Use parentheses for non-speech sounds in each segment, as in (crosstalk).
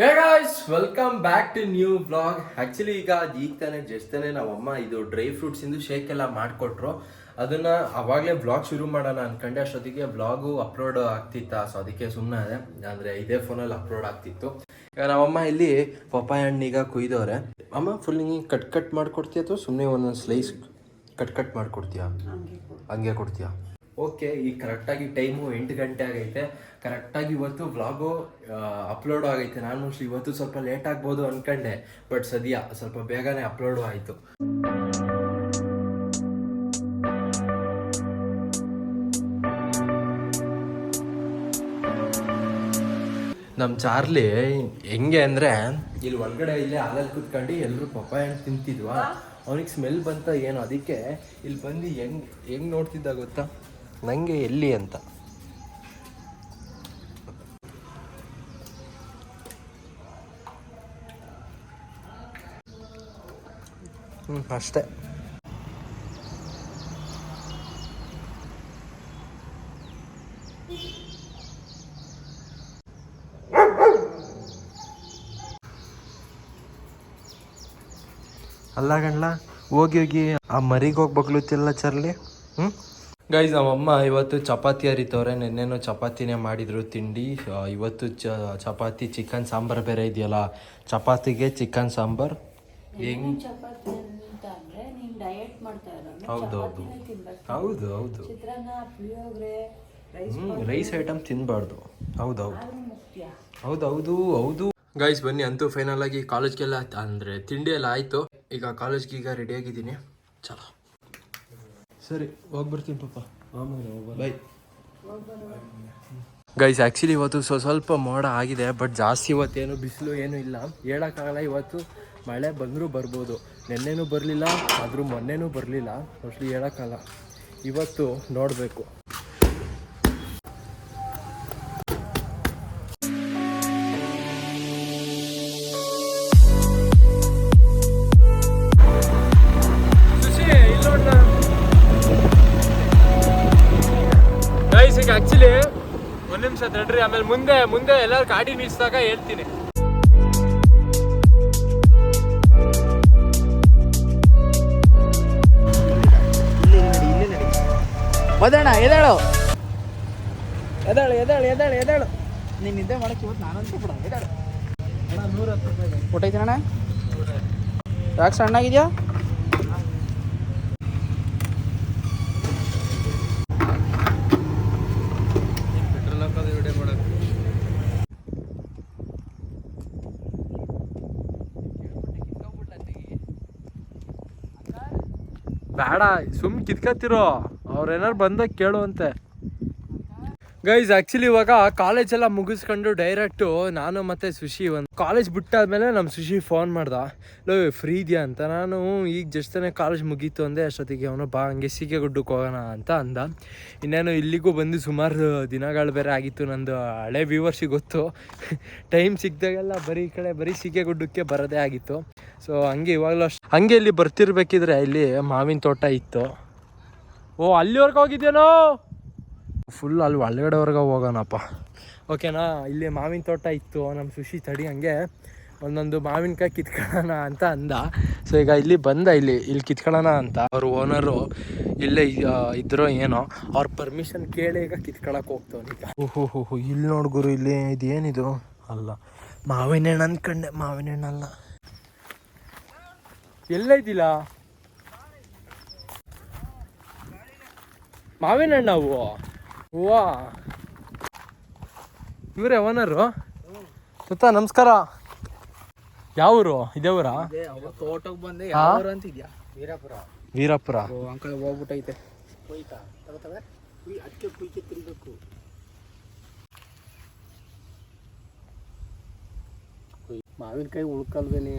Hey guys welcome back to new blog actually ಈಗ ಈಗ ತಾನೇ ಜಸ್ಟ್ ತಾನೇ ನಮ್ಮಮ್ಮ ಇದು ಡ್ರೈ ಫ್ರೂಟ್ಸ್ ಇಂದು ಶೇಕ್ ಎಲ್ಲ ಮಾಡಿಕೊಟ್ರು. ಅದನ್ನ ಆವಾಗಲೇ ಬ್ಲಾಗ್ ಶುರು ಮಾಡೋಣ ಅಂದ್ಕೊಂಡೆ ಅಷ್ಟೊತ್ತಿಗೆ ಬ್ಲಾಗು ಅಪ್ಲೋಡ್ ಆಗ್ತಿತ್ತ? ಸೊ ಅದಕ್ಕೆ ಸುಮ್ಮನೆ ಅದೇ ಅಂದ್ರೆ ಇದೇ ಫೋನಲ್ಲಿ ಅಪ್ಲೋಡ್ ಆಗ್ತಿತ್ತು. ಈಗ ನಮ್ಮಮ್ಮ ಇಲ್ಲಿ ಪಪ್ಪಾಯ ಈಗ ಕುಯ್ದವ್ರೆ. ಅಮ್ಮ ಫುಲ್ ಹಿಂಗೆ ಕಟ್ ಕಟ್ ಮಾಡ್ಕೊಡ್ತೀಯ ಅಥವಾ ಸುಮ್ಮನೆ ಒಂದೊಂದು ಸ್ಲೈಸ್ ಕಟ್ ಕಟ್ ಮಾಡ್ಕೊಡ್ತೀಯಾ? ಹಂಗೆ ಕೊಡ್ತೀಯಾ? ಓಕೆ ಈಗ ಕರೆಕ್ಟಾಗಿ ಟೈಮು ಎಂಟು ಗಂಟೆ ಆಗೈತೆ. ಕರೆಕ್ಟಾಗಿ ಇವತ್ತು ವ್ಲಾಗು ಅಪ್ಲೋಡ್ ಆಗೈತೆ. ನಾನು ಇವತ್ತು ಸ್ವಲ್ಪ ಲೇಟ್ ಆಗ್ಬೋದು ಅನ್ಕಂಡೆ ಬಟ್ ಸದ್ಯ ಸ್ವಲ್ಪ ಬೇಗನೆ ಅಪ್ಲೋಡು ಆಯಿತು. ನಮ್ಮ ಚಾರ್ಲಿ ಹೆಂಗೆ ಅಂದರೆ ಇಲ್ಲಿ ಒಳಗಡೆ ಇಲ್ಲಿ ಹಾಲಲ್ಲಿ ಕುತ್ಕೊಂಡು ಎಲ್ಲರೂ ಪಪ್ಪಾಯ ಹಣ್ಣು ತಿಂತಿದ್ವಾ? ಅವನಿಗೆ ಸ್ಮೆಲ್ ಬಂತ ಏನು ಅದಕ್ಕೆ ಇಲ್ಲಿ ಬಂದು ಹೆಂಗ್ ಹೆಂಗ್ ನೋಡ್ತಿದ್ದ ಗೊತ್ತಾ? ನನಗೆ ಎಲ್ಲಿ ಅಂತ. ಹ್ಞೂ ಅಷ್ಟೇ. ಅಲ್ಲ ಗಂಡ್ಲ, ಹೋಗಿ ಹೋಗಿ ಆ ಮರಿಗೆ ಹೋಗಿ ಬಗ್ಲುತ್ತಿಲ್ಲ ಚರ್ಲಿ? ಹ್ಞೂ ಗೈಸ್ ನಮ್ಮಮ್ಮ ಇವತ್ತು ಚಪಾತಿ ಅರಿತವ್ರೆ ನೆನ್ನೆನೂ ಚಪಾತಿನೇ ಮಾಡಿದ್ರು ತಿಂಡಿ. ಇವತ್ತು ಚ ಚಪಾತಿ ಚಿಕನ್ ಸಾಂಬಾರ್ ಬೇರೆ ಇದೆಯಲ್ಲ ಚಪಾತಿಗೆ ಚಿಕನ್ ಸಾಂಬಾರ್. ಹೆಂಗ್? ಇರೋದು ಹೌದು ಹೌದು. ರೈಸ್ ಐಟಮ್ ತಿನ್ನಬಾರ್ದು ಹೌದು. ಹೌದು ಹೌದು. ಹೌದು ಹೌದು ಗೈಸ್ ಬನ್ನಿ ಅಂತೂ ಫೈನಲ್ ಆಗಿ ಕಾಲೇಜ್ಗೆಲ್ಲ ಅಂದರೆ ತಿಂಡಿ ಎಲ್ಲ ಆಯಿತು. ಈಗ ಕಾಲೇಜ್ಗೆ ಈಗ ರೆಡಿ ಆಗಿದ್ದೀನಿ. ಚಲೋ. ಸರಿ ಹೋಗ್ಬರ್ತೀನಿ ಪಾಪ ಬೈ ಗೈಸ್ ಆ್ಯಕ್ಚುಲಿ ಇವತ್ತು ಸ್ವ ಸ್ವಲ್ಪ ಮೋಡ ಆಗಿದೆ ಬಟ್ ಜಾಸ್ತಿ ಇವತ್ತೇನು ಬಿಸಿಲು ಏನೂ ಇಲ್ಲ. ಹೇಳೋಕ್ಕಾಗಲ್ಲ ಇವತ್ತು ಮಳೆ ಬಂದರೂ ಬರ್ಬೋದು. ನಿನ್ನೆನೂ ಬರಲಿಲ್ಲ ಆದರೂ ಮೊನ್ನೆನೂ ಬರಲಿಲ್ಲ. ಮೋಸ್ಟ್ಲಿ ಹೇಳೋಕ್ಕಾಗಲ್ಲ. ಇವತ್ತು ನೋಡಬೇಕು. ನಿಮಿಷ ಆಮೇಲೆ ಮುಂದೆ ಮುಂದೆ ಎಲ್ಲರೂ ಗಾಡಿ ನಿಲ್ಸಿದಾಗ ಹೇಳ್ತೀನಿ. ಬದಣ ಎದಾಳು ಎದಾಳು ಎದಾಳು ಎದಾಳು ಎದಾಳು ನೀನು ನಿದ್ದೆ ಮಾಡಕ್ಕೆ ಇವತ್ತು ನಾನಂತೂ ಬಿಡ ಎದಾಳು ರೂಪಾಯಿ ಐತೆ ಅಣ್ಣ ಯಾಕೆ ಸಣ್ಣಾಗಿದ್ಯಾ? ಬೇಡ ಸುಮ್ ಕಿತ್ಕತ್ತಿರೋ. ಅವ್ರೇನಾರು ಬಂದಾಗ ಕೇಳುವಂತೆ ಗೈಸ್ ಆಕ್ಚುಲಿ ಇವಾಗ ಕಾಲೇಜ್ ಎಲ್ಲ ಮುಗಿಸ್ಕೊಂಡು ಡೈರೆಕ್ಟು ನಾನು ಮತ್ತೆ ಸುಶಿ ಒಂದು ಕಾಲೇಜ್ ಬಿಟ್ಟಾದ್ಮೇಲೆ ನಮ್ಮ ಸುಶಿ ಫೋನ್ ಮಾಡ್ದ. ಲೋ ಫ್ರೀ ಇದೆಯಾ ಅಂತ. ನಾನು ಈಗ ಜಸ್ಟ್ ಕಾಲೇಜ್ ಮುಗೀತು ಅಂದೆ, ಅಷ್ಟೊತ್ತಿಗೆ ಅವನು ಬಾ, ಹಂಗೆ ಸೀಗೆ ಗುಡ್ಡಕ್ಕೆ ಹೋಗೋಣ ಅಂತ ಅಂದ. ಇನ್ನೇನು ಇಲ್ಲಿಗೂ ಬಂದು ಸುಮಾರು ದಿನಗಳು ಬೇರೆ ಆಗಿತ್ತು ನಂದು ಹಳೆ ವ್ಯೂವರ್ಸಿಗೆ ಗೊತ್ತು. ಟೈಮ್ ಸಿಕ್ದಾಗೆಲ್ಲ ಬರೀ ಈ ಕಡೆ ಬರೀ ಸೀಗೆ ಗುಡ್ಡಕ್ಕೆ ಬರೋದೇ ಆಗಿತ್ತು. ಸೊ ಹಂಗೆ ಇವಾಗಲೂ ಅಷ್ಟು ಹಂಗೆ ಇಲ್ಲಿ ಬರ್ತಿರ್ಬೇಕಿದ್ರೆ ಇಲ್ಲಿ ಮಾವಿನ ತೋಟ ಇತ್ತು. ಓ, ಅಲ್ಲಿವರೆಗೆ ಹೋಗಿದ್ದೇನೋ ಫುಲ್ ಅಲ್ಲಿ ಒಳಗಡೆವರೆಗೆ ಹೋಗೋಣಪ್ಪ. ಓಕೆನಾ ಇಲ್ಲಿ ಮಾವಿನ ತೋಟ ಇತ್ತು ನಮ್ಮ ಸುಶಿ ತಡಿ ಹಂಗೆ. ಒಂದೊಂದು ಮಾವಿನಕಾಯಿ ಕಿತ್ಕೊಳ್ಳೋಣ ಅಂತ ಅಂದ. ಸೊ ಈಗ ಇಲ್ಲಿ ಬಂದ, ಇಲ್ಲಿ ಇಲ್ಲಿ ಕಿತ್ಕೊಳ್ಳೋಣ ಅಂತ. ಅವ್ರ ಓನರು ಇಲ್ಲೇ ಇದ್ರೋ ಏನೋ, ಅವ್ರ ಪರ್ಮಿಷನ್ ಕೇಳಿ ಈಗ ಕಿತ್ಕೊಳಕ್ಕೆ ಈಗ. ಓಹೋ ಹೋ ಹೋ ಇಲ್ಲಿ ನೋಡ್ಗುರು ಇಲ್ಲಿ ಇದೇನಿದು? ಅಲ್ಲ. ಮಾವಿನ ಹಣ್ಣು ಅನ್ಕಂಡೆ ಮಾವಿನ ಹಣ್ಣಲ್ಲ ಎಲ್ಲ ಇದ್ದಿಲ್ಲ ಮಾವಿನ ಹಣ್ಣು ಅವು ವಾ. ಇವರೇ ಓನರು ಸುತ್ತ ನಮಸ್ಕಾರ. ಯಾವೂರು? ಇದೇವರ ತೋಟಕ್ಕೆ ಬಂದೆ? ಯಾವ ಅಂತ ಇದೆಯಾ ವೀರಾಪುರ. ವೀರಪುರ. ಓ ಅಂಕಲ್ ಹೋಗ್ಬಿಟ್ಟೈತೆ. ಅದಕ್ಕೆ ಕುಯ್ಕೆ ತಿನ್ಬೇಕು. ಮಾವಿನಕಾಯಿ ಉಳ್ಕಲ್ವೇನೆ.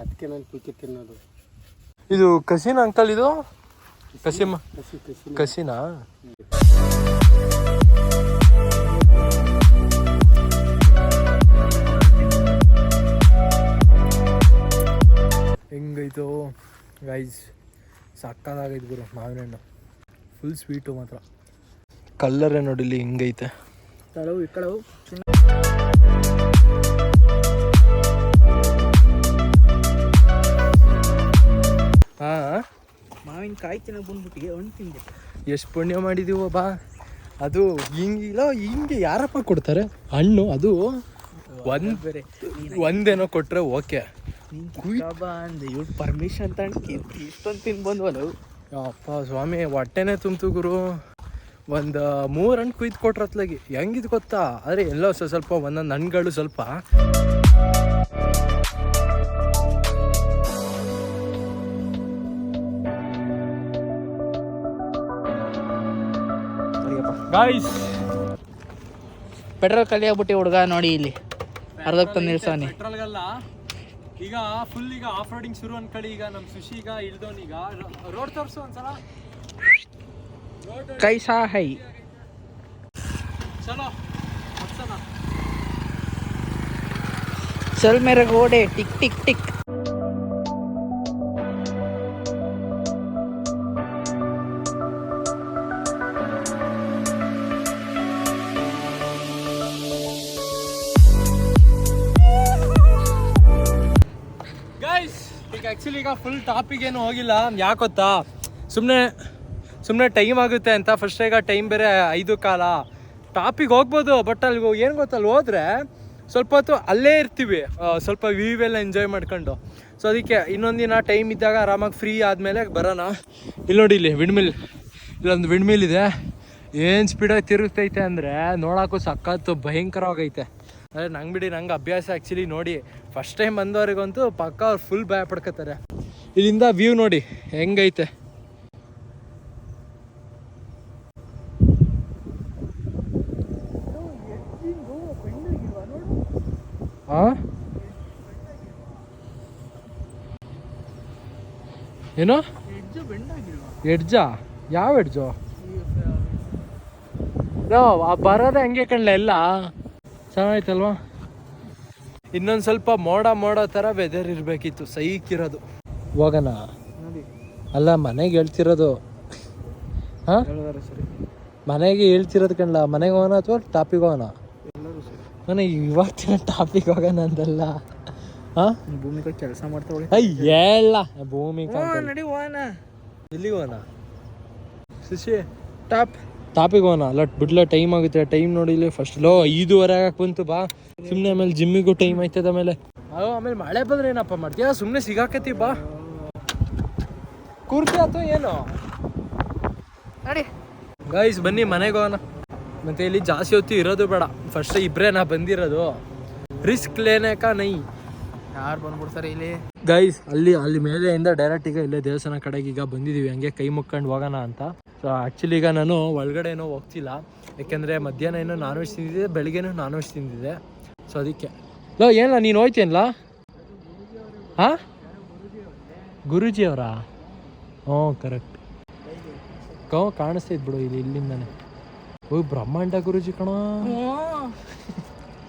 ಅದಕ್ಕೆ ನಾನು ಕುಯ್ಕೆ ತಿನ್ನೋದು. ಇದು ಕಸಿನ ಅಂಕಲ್ ಇದು? ಕಸಿಮ ಕಸಿ ಕಸಿ ಕಸಿನಾ? ಹೆಂಗೈತು ಗೈಸ್ ಸಕ್ಕದಾಗೈತೆ ಗುರು ಮಾವಿನ ಹಣ್ಣು ಫುಲ್ ಸ್ವೀಟು ಮಾತ್ರ. ಕಲ್ಲರೇ ನೋಡಿಲಿ ಹಿಂಗೈತೆ. ಈ ಕಳವು ಹಾಂ? ಮಾವಿನಕಾಯಿ ತಿನ್ನೋಕೆ ಬಂದ್ಬಿಟ್ಟಿಗೆ ಒಂದು ತಿಂದೆ. ಎಷ್ಟು ಪುಣ್ಯ ಮಾಡಿದೀವೋ ಬಾ. ಅದು ಹಿಂಗಿಲ್ಲ ಹಿಂಗೆ ಯಾರಪ್ಪ ಕೊಡ್ತಾರೆ? ಹಣ್ಣು ಅದು ಒಂದ್ ಬೇರೆ? ಒಂದೇನೋ ಕೊಟ್ರೆ ಓಕೆ. ಇವ್ರು ಪರ್ಮಿಷನ್ ತಗೊಂಡು ಇಷ್ಟೊಂದು ತಿನ್ ಬಂದ್ವಲ್ಲ ಅಪ್ಪ ಸ್ವಾಮಿ ಹೊಟ್ಟೆನೆ ತುಂಬ್ತು ಗುರು. ಒಂದು ಮೂರು ಹಣ್ಣು ಕುಯ್ದು ಕೊಟ್ರ ಅತ್ಲಾಗಿ. ಹೆಂಗಿದ್ ಗೊತ್ತಾ? ಆದರೆ ಎಲ್ಲೋ ಸ್ವಲ್ಪ ಸ್ವಲ್ಪ ಒಂದೊಂದು ಹಣ್ಣುಗಳು ಸ್ವಲ್ಪ. ಗಾಯ್ಸ್ ಪೆಟ್ರೋಲ್ ಖಾಲಿ ಬಿಟ್ಟಿ ಹುಡುಗ ನೋಡಿ ಇಲ್ಲಿ. ಅರ್ಧಕ್ಕೆ ತಂದು ನಿಲ್ಸವನಿ ಪೆಟ್ರೋಲ್ಗಲ್ಲ ಈಗ ಫುಲ್ ಈಗ ಆಫ್ ರೋಡಿಂಗ್ ಶುರು ಅನ್ಕೊಳ್ಳಿ ಈಗ ನಮ್ಮ ಸುಶಿ ಈಗ ಇಳ್ದವನೀಗ ರೋಡ್ ತೋರಿಸು ಒಂದ್ಸಲ. ಕೈಸಾ ಹೈ. ಚಲೋ. ಚಲ್ ಮೇರೆ ಗೋಡೆ ಟಿಕ್ ಟಿಕ್ ಟಿಕ್. ಆ್ಯಕ್ಚುಲಿ ಈಗ ಫುಲ್ ಟಾಪಿಕ್ ಏನು ಹೋಗಿಲ್ಲ. ಯಾಕೆ ಗೊತ್ತಾ? ಸುಮ್ಮನೆ ಸುಮ್ಮನೆ ಟೈಮ್ ಆಗುತ್ತೆ ಅಂತ. ಫಸ್ಟ್ ಈಗ ಟೈಮ್ ಬೇರೆ ಐದು ಕಾಲ. ಟಾಪಿಗೆ ಹೋಗ್ಬೋದು ಬಟ್ ಅಲ್ಲಿ ಏನು ಗೊತ್ತಲ್ಲಿ ಹೋದ್ರೆ ಸ್ವಲ್ಪ ಹೊತ್ತು ಅಲ್ಲೇ ಇರ್ತೀವಿ. ಸ್ವಲ್ಪ ವ್ಯೂ ಎಲ್ಲ ಎಂಜಾಯ್ ಮಾಡ್ಕೊಂಡು. ಸೊ ಅದಕ್ಕೆ ಇನ್ನೊಂದಿನ ಟೈಮ್ ಇದ್ದಾಗ ಆರಾಮಾಗಿ ಫ್ರೀ ಆದಮೇಲೆ ಬರೋಣ. ಇಲ್ಲಿ ನೋಡಿ ಇಲ್ಲಿ ವಿಂಡ್ಮಿಲ್ ಇಲ್ಲೊಂದು ವಿಂಡ್ಮಿಲ್ ಇದೆ. ಏನು ಸ್ಪೀಡಾಗಿ ತಿರುಗ್ತೈತೆ ಅಂದರೆ ನೋಡೋಕ್ಕೂ ಸಖತ್ತು ಭಯಂಕರವಾಗೈತೆ. ಅದೇ ನಂಗೆ ಬಿಡಿ ನಂಗೆ ಅಭ್ಯಾಸ ಆ್ಯಕ್ಚುಲಿ ನೋಡಿ. ಫಸ್ಟ್ ಟೈಮ್ ಬಂದವರಿಗಂತೂ ಪಕ್ಕ ಅವ್ರು ಫುಲ್ ಭಯ ಪಡ್ಕೋತಾರೆ. ಇಲ್ಲಿಂದ ವ್ಯೂ ನೋಡಿ ಹೆಂಗೈತೆ? ಏನೋ ಏನು? ಎಡ್ಜು ಯಾವ ಎಡ್ಜೋ ಆ ಬರೋದೇ ಹಂಗೆ ಕಣ್ಲ ಎಲ್ಲ ಚೆನ್ನಾಯ್ತಲ್ವಾ ಇನ್ನೊಂದು ಸ್ವಲ್ಪ ಮೋಡ ಮೋಡ ಥರ ವೆದರ್ ಇರಬೇಕಿತ್ತು ಸೈಕಿರೋದು. ಹೋಗನ? ಹೋಗೋಣ ಅಲ್ಲ ಮನೆಗೆ ಹೇಳ್ತಿರೋದು. ಹಾಂ? ಸರಿ. ಮನೆಗೆ ಹೇಳ್ತಿರೋದು ಕಣ್ಲ? ಮನೆಗೆ ಹೋಗೋಣ ಅಥವಾ ಟಾಪಿಗೆ ಹೋಗೋಣ? ಇವತ್ತಿನ ಟಾಪಿಕ್ ಹೋಗೋಣ ಅಂದಲ್ಲ. ಹಾಂ? ಕೆಲಸ ಮಾಡ್ತಾವಳೆ ಎಲ್ಲ ಭೂಮಿ ನಡಿ ಹೋಗೋಣ. ಎಲ್ಲಿಗೆ ಹೋಗೋಣ? ಟಾಪ್ ಟಾಪಿಗೆ ಹೋಗೋಣ ಲಟ್ ಬಿಡ್ಲ ಟೈಮ್ ಆಗುತ್ತೆ. ಟೈಮ್ ನೋಡಿಲಿ ಫಸ್ಟ್ ಲೋ ಐದುವರೆ ಆಗಕ್ಕೆ ಬಂತು ಬಾ. ಸುಮ್ಮನೆ ಆಮೇಲೆ ಜಿಮ್ಮಿಗೂ ಟೈಮ್ ಆಯ್ತದ ಆಮೇಲೆ. ಆಮೇಲೆ ಮಳೆ ಬಂದ್ರೆ ಏನಪ್ಪ ಮಾಡ್ತೀಯ? ಸುಮ್ಮನೆ ಸಿಗಾಕತಿ ಬಾ. ಕುರ್ತಿ ಅಥವಾ ಏನು? ನಡಿ. ಗೈಸ್ ಬನ್ನಿ ಮನೆಗೆ ಹೋಗೋಣ. ಮತ್ತೆ ಇಲ್ಲಿ ಜಾಸ್ತಿ ಹೊತ್ತು ಇರೋದು ಬೇಡ. ಫಸ್ಟ್ ಇಬ್ಬರೇ ನಾ ಬಂದಿರೋದು. ರಿಸ್ಕ್ ಲೇನೇಕ ನೈ. ಯಾರು ಬಂದ್ಬಿಡ್ತಾರೆ ಇಲ್ಲಿ? ಗೈಸ್ ಅಲ್ಲಿ ಅಲ್ಲಿ ಮೇಲೆಯಿಂದ ಡೈರೆಕ್ಟ್ ಈಗ ಇಲ್ಲೇ ದೇವಸ್ಥಾನ ಕಡೆಗೆ ಈಗ ಬಂದಿದ್ದೀವಿ ಹಂಗೆ ಕೈ ಮುಕ್ಕೊಂಡು ಹೋಗೋಣ ಅಂತ. ಸೊ ಆ್ಯಕ್ಚುಲಿ ಈಗ ನಾನು ಒಳಗಡೆ ಏನೋ ಹೋಗ್ತಿಲ್ಲ. ಯಾಕೆಂದರೆ ಮಧ್ಯಾಹ್ನ ಏನೋ ನಾನ್ ವೆಜ್ ತಿಂದಿದ್ದೆ ಬೆಳಿಗ್ಗೆನೂ ನಾನ್ ವೆಜ್ ತಿಂದಿದ್ದೆ. ಸೊ ಅದಕ್ಕೆ. ಲೋ ಏನ ನೀನು ಹೋಯ್ತೇನಲ್ಲ ಹಾಂ? ಗುರೂಜಿ ಅವರಾ ಹ್ಞೂ ಕರೆಕ್ಟ್ ಕೋ ಕಾಣಿಸ್ತೈತೆ ಬಿಡು ಇಲ್ಲಿ ಇಲ್ಲಿಂದಾನೆ. ಓ ಬ್ರಹ್ಮಾಂಡ ಗುರೂಜಿ ಕಣ.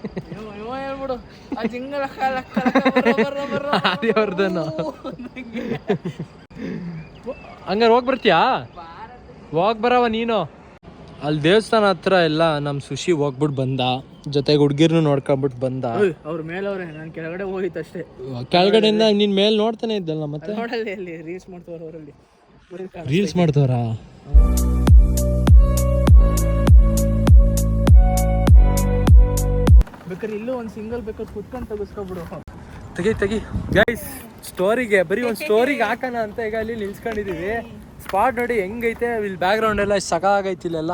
(laughs) ಹಂಗಾರೆ ಹೋಗಿ ಬರ್ತೀಯಾ ಹೋಗ್ ಬರವ ನೀನು? ಅಲ್ಲಿ ದೇವಸ್ಥಾನ ಹತ್ರ ಎಲ್ಲ ನಮ್ಮ ಸುಶಿ ಹೋಗ್ಬಿಟ್ಟು ಬಂದ. ಜೊತೆಗೆ ಹುಡ್ಗಿರ್ನು ನೋಡ್ಕೊಂಡ್ಬಿಟ್ಟು ಬಂದ. ಅವ್ರ ಮೇಲವ್ರೆ ನಾನು ಕೆಳಗಡೆ ಹೋಗಿತ್ತು ಅಷ್ಟೇ ಕೆಳಗಡೆಯಿಂದ ನಿನ್ನ ಮೇಲೆ ನೋಡ್ತಾನೆ ಇದ್ದಲ್ಲ ಮತ್ತೆ? ನೋಡಲ್ಲಿ ಅಲ್ಲಿ ರೀಲ್ಸ್ ಮಾಡ್ತವ್ರ ಅವರಲ್ಲಿ. ರೀಲ್ಸ್ ಮಾಡ್ತವ್ರ? ಬೇಕಾದ್ರೆ ಇಲ್ಲೂ ಒಂದು ಸಿಂಗಲ್ ಬೇಕಾದ್ರೆ ಕುತ್ಕೊಂಡು ತೆಗಿಸ್ಕೊಬಿಡು ತೆಗಿ ತೆಗಿ. ಗೈಸ್ ಸ್ಟೋರಿಗೆ ಬರೀ ಒಂದು ಸ್ಟೋರಿಗೆ ಹಾಕೋಣ ಅಂತ ಈಗ ಅಲ್ಲಿ ನಿಲ್ಸ್ಕೊಂಡಿದೀವಿ. ಸ್ಪಾಟ್ ನೋಡಿ ಹೆಂಗೈತೆ, ಇಲ್ಲಿ ಬ್ಯಾಕ್ಗ್ರೌಂಡ್ ಎಲ್ಲ ಸಕ ಆಗೈತಿ ಇಲ್ಲೆಲ್ಲ.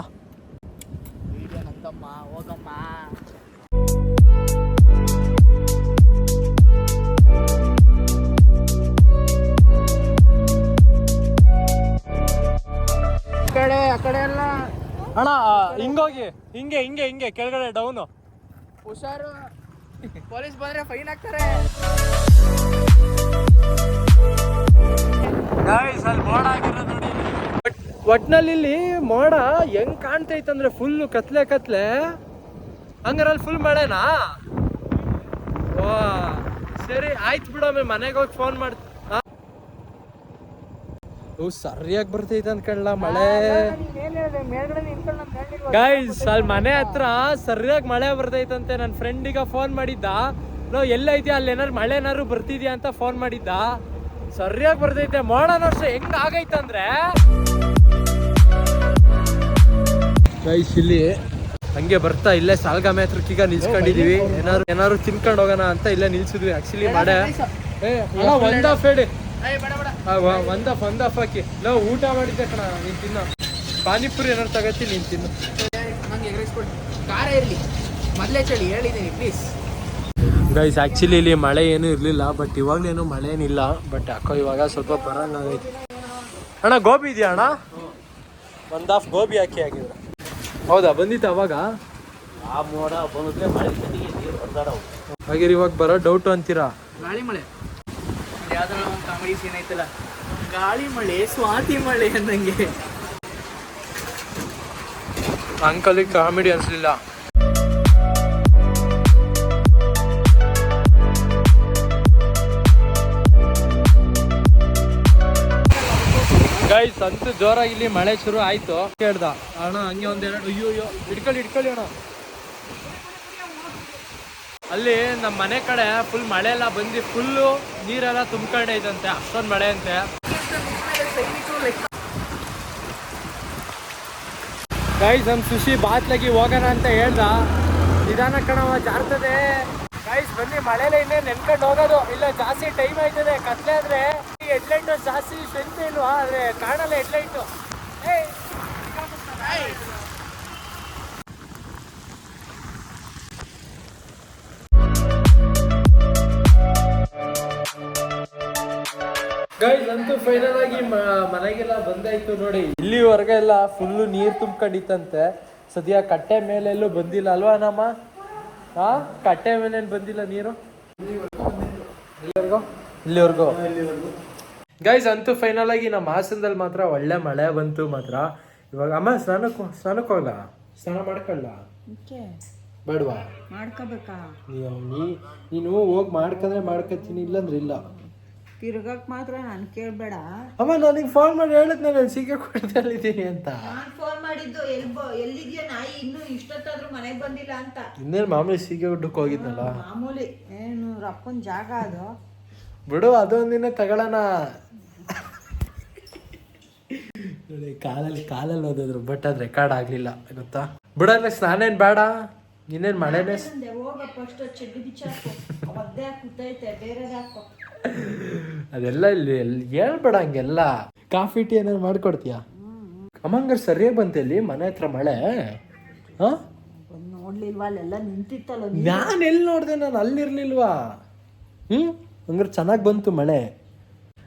ಕಡೆ, ಆ ಕಡೆ ಎಲ್ಲ. ಅಣ್ಣ ಹಿಂಗೋಗಿ, ಹಿಂಗೆ ಹಿಂಗೆ ಹಿಂಗೆ, ಕೆಳಗಡೆ ಡೌನು. ಹುಷಾರು. ಪೊಲೀಸ್ ಬಂದ್ರೆ ಫೈನ್ ಹಾಕ್ತಾರೆ. ಒಟ್ನಲ್ಲಿ ಇಲ್ಲಿ ಮೋಡ ಹೆಂಗ್ ಕಾಣ್ತೈತೆ ಅಂದ್ರೆ ಫುಲ್ ಕತ್ಲೆ ಕತ್ಲೆ. ಹಂಗಾರ ಅಲ್ಲಿ ಫುಲ್ ಮಳೆನಾ? ವಾ ಸರಿ ಆಯ್ತು ಬಿಡ ಆಮೇಲೆ ಮನೆಗೆ ಹೋಗಿ ಫೋನ್ ಮಾಡ್ ಓ ಸರಿಯಾಗಿ ಬರ್ತೈತೆ ಅನ್ಕಳ್ಳ ಮಳೆ? ಗೈಸ್ ಅಲ್ಲಿ ಮನೆ ಹತ್ರ ಸರಿಯಾಗಿ ಮಳೆ ಬರ್ತೈತಂತೆ. ನನ್ನ ಫ್ರೆಂಡಿಗ ಫೋನ್ ಮಾಡಿದ್ದ. ನಾವು ಎಲ್ಲೈದ್ಯಾ ಅಲ್ಲಿ ಏನಾರು ಮಳೆ ಏನಾದ್ರು ಬರ್ತಿದ್ಯಾ ಅಂತ ಫೋನ್ ಮಾಡಿದ್ದ. ಸರಿಯಾಗಿ ಬರ್ತೈತೆ ಮೋಡ ವರ್ಷ ಹೆಂಗ್ ಆಗೈತಂದ್ರೆ ಗೈಸ್ ಇಲ್ಲಿ ಹಂಗೆ ಬರ್ತಾ ಇಲ್ಲೇ ಸಾಲ್ಗಾಮೆ ಹತ್ರಕ್ಕೆ ಈಗ ನಿಲ್ಸ್ಕೊಂಡಿದೀವಿ. ಏನಾದ್ರು ಏನಾದ್ರು ತಿನ್ಕೊಂಡು ಹೋಗೋಣ ಅಂತ ಇಲ್ಲೇ ನಿಲ್ಸಿದ್ವಿ. ಆಕ್ಚುಲಿ ಮಾಡೆ ಏ ಅಣ್ಣ ಒಂದ್ ಆಫ್ ಹೇಳಿ. ಒಂದ್ ಆಫ್ ಒಂದ್ ಆಫ್ ಹಾಕಿ. ಲೋ ಊಟ ಮಾಡಿದ್ದೆ ಕಣ ನೀನ್ ತಿನ್ನೋ. ಪಾನಿಪುರಿ ಏನಾರು ತಗತ್ತಿ ನೀನ್ ತಿನ್ನು. ನಂಗೆ ಖಾರ ಇರಲಿ. ಮೊದಲೇ ಚಳಿ ಹೇಳಿದ್ದೀನಿ ಪ್ಲೀಸ್ ಗೈಸ್ ಆ್ಯಕ್ಚುಲಿ ಇಲ್ಲಿ ಮಳೆ ಏನೂ ಇರಲಿಲ್ಲ ಬಟ್ ಇವಾಗಲೇನು ಮಳೆ ಏನಿಲ್ಲ ಬಟ್ ಯಾಕೋ ಇವಾಗ ಸ್ವಲ್ಪ ಬರಂಗಾಗೈತೆ. ಅಣ್ಣ ಗೋಬಿ ಇದೆಯಾ ಅಣ್ಣ? ಒಂದು ಹಾಫ್ ಗೋಬಿ ಹಾಕಿ ಹಾಕಿದ್ರು. ಹೌದಾ ಬಂದಿತ್ತು ಅವಾಗ? ಆ ಮೋಡ ಬಂದ್ರೆ ಮಳೆ ಜೊತೆಗೆ ನೀರು ಹೊಡೆದಾಡವು ಹಾಗೆ ಇವಾಗ ಬರೋ ಡೌಟು ಅಂತೀರಾ? ಗಾಳಿ ಮಳೆ. ಯಾವ್ದಾರ ಒಂದು ಕಾಮಿಡಿ ಸೀನ್ ಐತಲ್ಲ. ಗಾಳಿ ಮಳೆ ಸ್ವಾತಿ ಮಳೆ ಅಂದಂಗೆ ಅಂಕಲಿಗೆ ಕಾಮಿಡಿ ಅನ್ಸ್ಲಿಲ್ಲ. ಗೈಸ್ ಅಂತೂ ಜೋರಾಗಿ ಇಲ್ಲಿ ಮಳೆ ಶುರು ಆಯ್ತು. ಕೇಳ್ದ. ಅಣ್ಣ, ಹಂಗೆ ಒಂದೆರಡು ಅಯ್ಯೋ ಅಯ್ಯೋ, ಹಿಡ್ಕೊಳ್ಳಿ ಹಿಡ್ಕೊಳ್ಳಿ ಅಣ್ಣ. ಅಲ್ಲಿ ನಮ್ಮ ಮನೆ ಕಡೆ ಫುಲ್ ಮಳೆ ಎಲ್ಲ ಬಂದು ಫುಲ್ಲು ನೀರೆಲ್ಲ ತುಂಬ್ಕೊಂಡೈತಂತೆ ಅಷ್ಟೊಂದು ಮಳೆ ಅಂತೆ. ಗೈಸ್ ನಮ್ ಸುಶಿ ಬಾತ್ಲಗಿ ಹೋಗೋಣ ಅಂತ ಹೇಳ್ದ. ನಿಧಾನ ಕಣವ ಜಾರ್ತದೆ. ಗೈಸ್ ಬನ್ನಿ, ಮಳೆಲೆ ಇನ್ನೇ ನೆನ್ಕೊಂಡು ಹೋಗೋದು. ಇಲ್ಲ, ಜಾಸ್ತಿ ಟೈಮ್ ಆಯ್ತದೆ, ಕತ್ಲೆ ಆದ್ರೆ. ಹೆಡ್ಲೈಟ್ ಜಾಸ್ತಿ ಸ್ಟ್ರೆಂತ್ ಇಲ್ವಾ? ಆದ್ರೆ ಕಾಣಲ್ಲ ಹೆಡ್ಲೈಟು ಗೈಸ್ ಅಂತೂ ಫೈನಲ್ ಆಗಿ ಮನೆಗೆಲ್ಲ ಬಂದಾಯ್ತು ನೋಡಿ. ಇಲ್ಲಿವರೆಗೆ ಎಲ್ಲ ಫುಲ್ಲು ನೀರ್ ತುಂಬ್ಕೊಂಡಿತ್ತಂತೆ. ಸದ್ಯ ಕಟ್ಟೆ ಮೇಲೆಲ್ಲೂ ಬಂದಿಲ್ಲ ಅಲ್ವಾ ನಮ್ಮ ಹಾ ಕಟ್ಟೆ ಮೇಲೆ ಬಂದಿಲ್ಲ ನೀರು? ಇಲ್ಲಿವರೆಗೂ? ಇಲ್ಲಿವರೆಗೂ? ಗೈಸ್ ಅಂತೂ ಫೈನಲ್ ಆಗಿ ನಮ್ಮ ಹಾಸನದಲ್ಲಿ ಮಾತ್ರ ಒಳ್ಳೆ ಮಳೆ ಬಂತು ಮಾತ್ರ. ಇವಾಗ ಅಮ್ಮ ಸ್ನಾನಕ್ಕೆ ಸ್ನಾನಕ್ಕೆ ಹೋಗಲ್ಲ? ಸ್ನಾನ ಮಾಡ್ಕೊಳ್ಳ? ಬೇಡವಾ? ಮಾಡ್ಕೋಬೇಕಾ? ನೀನು ಹೋಗಿ ಮಾಡ್ಕೊಂಡ್ರೆ ಮಾಡ್ಕೊತೀನಿ ಇಲ್ಲಂದ್ರೆ ಇಲ್ಲ. ತಿರ್ಗಕ್ ಮಾತ್ರ ನಾನು ಕೇಳಬೇಡ. ಅಮ್ಮ ನನಗೆ ಫೋನ್ ಮಾಡಿ ಹೇಳಿದ್ನ ನಾನು ಸೀಗೆ ಕೊಡ್ತಲ್ಲಿದ್ದೀನಿ ಅಂತ. ನಾನು ಫೋನ್ ಮಾಡಿದ್ದು ಎಲ್ಲಿ ಎಲ್ಲಿದ್ಯಾ ನಾಯಿ ಇನ್ನೂ ಇಷ್ಟೊತ್ತಾದ್ರೂ ಮನೆಗೆ ಬಂದಿಲ್ಲ ಅಂತ. ಇನ್ನೇನು ಮಾಮೂಲಿ ಸೀಗೆ ಹುಡ್ಡಕ್ಕೆ ಹೋಗಿದ್ನಲ್ಲ? ಮಾಮೂಲಿ. ಏನು ರಪ್ಪನ ಜಾಗ ಅದು. ಬಿಡು ಅದೊಂದಿನ ತಗೊಳ್ಳೋಣ ನೋಡಿ ಕಾಲಲ್ಲಿ ಕಾಲಲ್ಲಿ ಓದಿದ್ರು ಬಟ್ ಅದು ರೆಕಾರ್ಡ್ ಆಗಲಿಲ್ಲ ಗೊತ್ತಾ? ಬಿಡಲ್ಲ ಸ್ನಾನ ಏನು ಬೇಡ? ಇನ್ನೇನು ಮಳೆ ಅದೆಲ್ಲ ಇಲ್ಲಿ ಎಲ್ಲಿ ಹೇಳ್ಬೇಡ ಹಂಗೆಲ್ಲ. ಕಾಫಿ ಟೀ ಏನಾದ್ರು ಮಾಡ್ಕೊಡ್ತೀಯಾ? ಅಮ್ಮಂಗಾರ ಸರಿಯಾಗಿ ಬಂತೆ ಇಲ್ಲಿ ಮನೆ ಹತ್ರ ಮಳೆ. ಹಾ? ನೋಡ್ಲಿಲ್ವಾ ಅಲ್ಲೆಲ್ಲ ನಿಂತಿತ್ತಲ್ಲ ನಾನು? ಎಲ್ಲಿ ನೋಡಿದೆ? ನಾನು ಅಲ್ಲಿರ್ಲಿಲ್ವಾ? ಹ್ಮ್? ಹಂಗಾರೆ ಚೆನ್ನಾಗಿ ಬಂತು ಮಳೆ.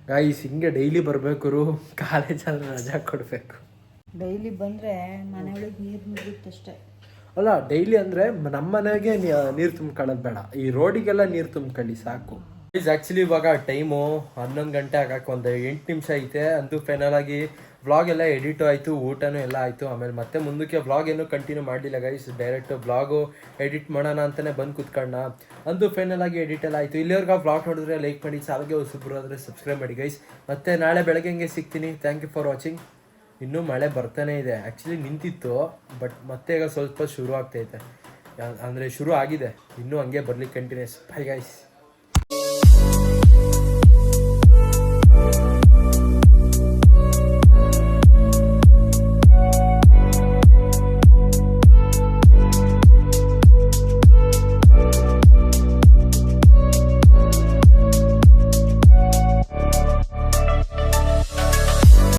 ಗಾಯ್ಸ್ ಹಿಂಗೆ ಡೈಲಿ ಬರ್ಬೇಕು ಕಾಲೇಜಲ್ಲಿ ರಜಾ ಕೊಡಬೇಕು. ಡೈಲಿ ಬಂದ್ರೆ ಮನೆಯೊಳಗೆ ನೀರು ಮುಗಿಯುತ್ತಷ್ಟೇ. ಅಲ್ಲ ಡೈಲಿ ಅಂದ್ರೆ ನಮ್ಮ ಮನೆಗೆ ನೀರು ತುಂಬ್ಕೊಳ್ಳೋದು ಬೇಡ. ಈ ರೋಡಿಗೆಲ್ಲ ನೀರು ತುಂಬ್ಕೊಳ್ಳಿ ಸಾಕು. ಆಕ್ಚುಲಿ ಇವಾಗ ಟೈಮು ಹನ್ನೊಂದು ಗಂಟೆ ಆಗಕ್ಕೆ ಒಂದು ಎಂಟು ನಿಮಿಷ ಐತೆ. ಅಂತೂ ಫೈನಲ್ ಆಗಿ ವ್ಲಾಗ್ ಎಲ್ಲ ಎಡಿಟು ಆಯಿತು, ಊಟನೂ ಎಲ್ಲ ಆಯಿತು, ಆಮೇಲೆ ಮತ್ತೆ ಮುಂದಕ್ಕೆ ವ್ಲಾಗ್ ಏನು ಕಂಟಿನ್ಯೂ ಮಾಡಲಿಲ್ಲ ಗೈಸ್ ಡೈರೆಕ್ಟ್ ವ್ಲಾಗು ಎಡಿಟ್ ಮಾಡೋಣ ಅಂತಲೇ ಬಂದು ಕೂತ್ಕೊಂಡ ಅಂದು ಫೈನಲ್ ಆಗಿ ಎಡಿಟ್ ಎಲ್ಲ ಆಯಿತು. ಇಲ್ಲಿವರೆಗೆ ವ್ಲಾಗ್ ನೋಡಿದ್ರೆ ಲೈಕ್ ಮಾಡಿ ಸಾವಿಗೆ ಹೊಸಬ್ರು ಆದರೆ ಸಬ್ಸ್ಕ್ರೈಬ್ ಮಾಡಿ ಗೈಸ್ ಮತ್ತೆ ನಾಳೆ ಬೆಳಗ್ಗೆ ಹಂಗೆ ಸಿಗ್ತೀನಿ. ಥ್ಯಾಂಕ್ ಯು ಫಾರ್ ವಾಚಿಂಗ್ ಇನ್ನೂ ಮಳೆ ಬರ್ತಾನೆ ಇದೆ. ಆ್ಯಕ್ಚುಲಿ ನಿಂತಿತ್ತು ಬಟ್ ಮತ್ತೆ ಈಗ ಸ್ವಲ್ಪ ಶುರು ಆಗ್ತೈತೆ. ಅಂದ್ರೆ ಶುರು ಆಗಿದೆ. ಇನ್ನೂ ಹಂಗೆ ಬರಲಿ ಕಂಟಿನ್ಯೂಸ್ ಬೈ ಗೈಸ್